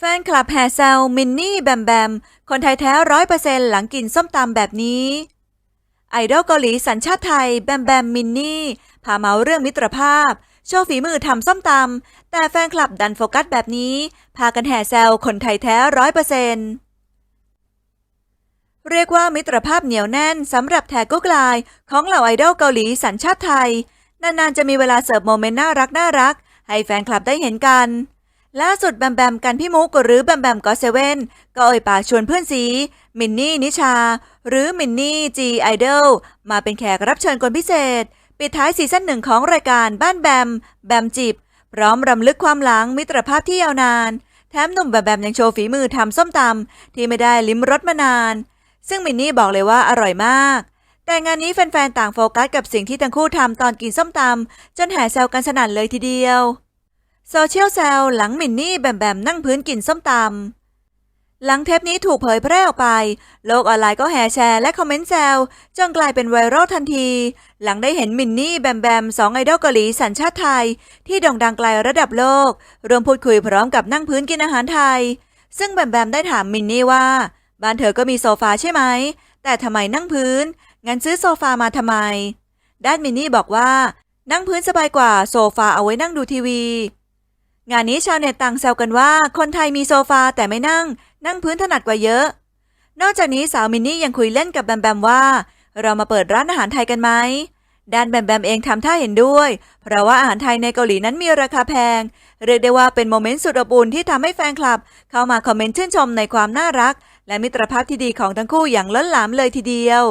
แฟนคลับแห่แซวมินนี่แบมแบม คนไทยแท้ร้อยเปอร์เซ็นหลังกินส้มตำแบบนี้ ไอดอลเกาหลีสัญชาติไทยแบมแบมมินนี่พาเมาเรื่องมิตรภาพ โชว์ฝีมือทำส้มตำแต่แฟนคลับดันโฟกัสแบบนี้ พากันแห่แซวคนไทยแท้ร้อยเปอร์เซ็นเรียกว่ามิตรภาพเหนียวแน่นสำหรับแทกุกไลน์ของเหล่าไอดอลเกาหลีสัญชาติไทย นานๆจะมีเวลาเสิร์ฟโมเมนต์น่ารักน่ารัก ให้แฟนคลับได้เห็นกัน ล่าสุดแบมแบมกันพี่มุกหรือแบมแบมก็เซเว่นก็เอ่ยปากชวนเพื่อนซีมินนี่นิชา หรือมินนี่จีไอดอลมาเป็นแขกรับเชิญคนพิเศษ ปิดท้ายซีซั่นหนึ่งของรายการบ้านแบม แบมจิบ พร้อมรำลึกความหลังมิตรภาพที่ยาวนาน แถมหนุ่มแบมแบมยังโชว์ฝีมือทำส้มตำที่ไม่ได้ลิ้มรสมานาน ซึ่งมินนี่บอกเลยว่าอร่อยมาก แต่งานนี้แฟนๆต่างโฟกัสกับสิ่งที่ทั้งคู่ทำตอนกินส้มตำจนแห่แซวกันสนั่นเลยทีเดียว โซเชียลแซวหลังมินนี่แบมแบมนั่งพื้นกินส้มตำ หลังเทปนี้ถูกเผยแพร่ออกไป โลกออนไลน์ก็แห่แชร์และคอมเมนต์แซวจนกลายเป็นไวรัลทันที หลังได้เห็นมินนี่แบมแบมสองไอดอลเกาหลีสัญชาติไทย ที่โด่งดังไกลระดับโลก รวมพูดคุยพร้อมกับนั่งพื้นกินอาหารไทย ซึ่งแบมแบมได้ถามมินนี่ว่า บ้านเธอก็มีโซฟาใช่ไหม แต่ทำไมนั่งพื้น งั้นซื้อโซฟามาทำไม ด้านมินนี่บอกว่า นั่งพื้นสบายกว่าโซฟาเอาไว้นั่งดูทีวี งานนี้ชาวเน็ตต่างแซวกันว่า คนไทยมีโซฟาแต่ไม่นั่ง นั่งพื้นถนัดกว่าเยอะ นอกจากนี้สาวมินนี่ยังคุยเล่นกับแบมแบมว่า เรามาเปิดร้านอาหารไทยกันไหมด้านแบมแบมเองทำท่าเห็นด้วย เพราะว่าอาหารไทยในเกาหลีนั้นมีราคาแพง เรียกได้ว่าเป็นโมเมนต์สุดอบอุ่นที่ทำให้แฟนคลับ เข้ามาคอมเมนต์ชื่นชมในความน่ารัก และมิตรภาพที่ดีของทั้งคู่อย่างล้นหลามเลยทีเดียว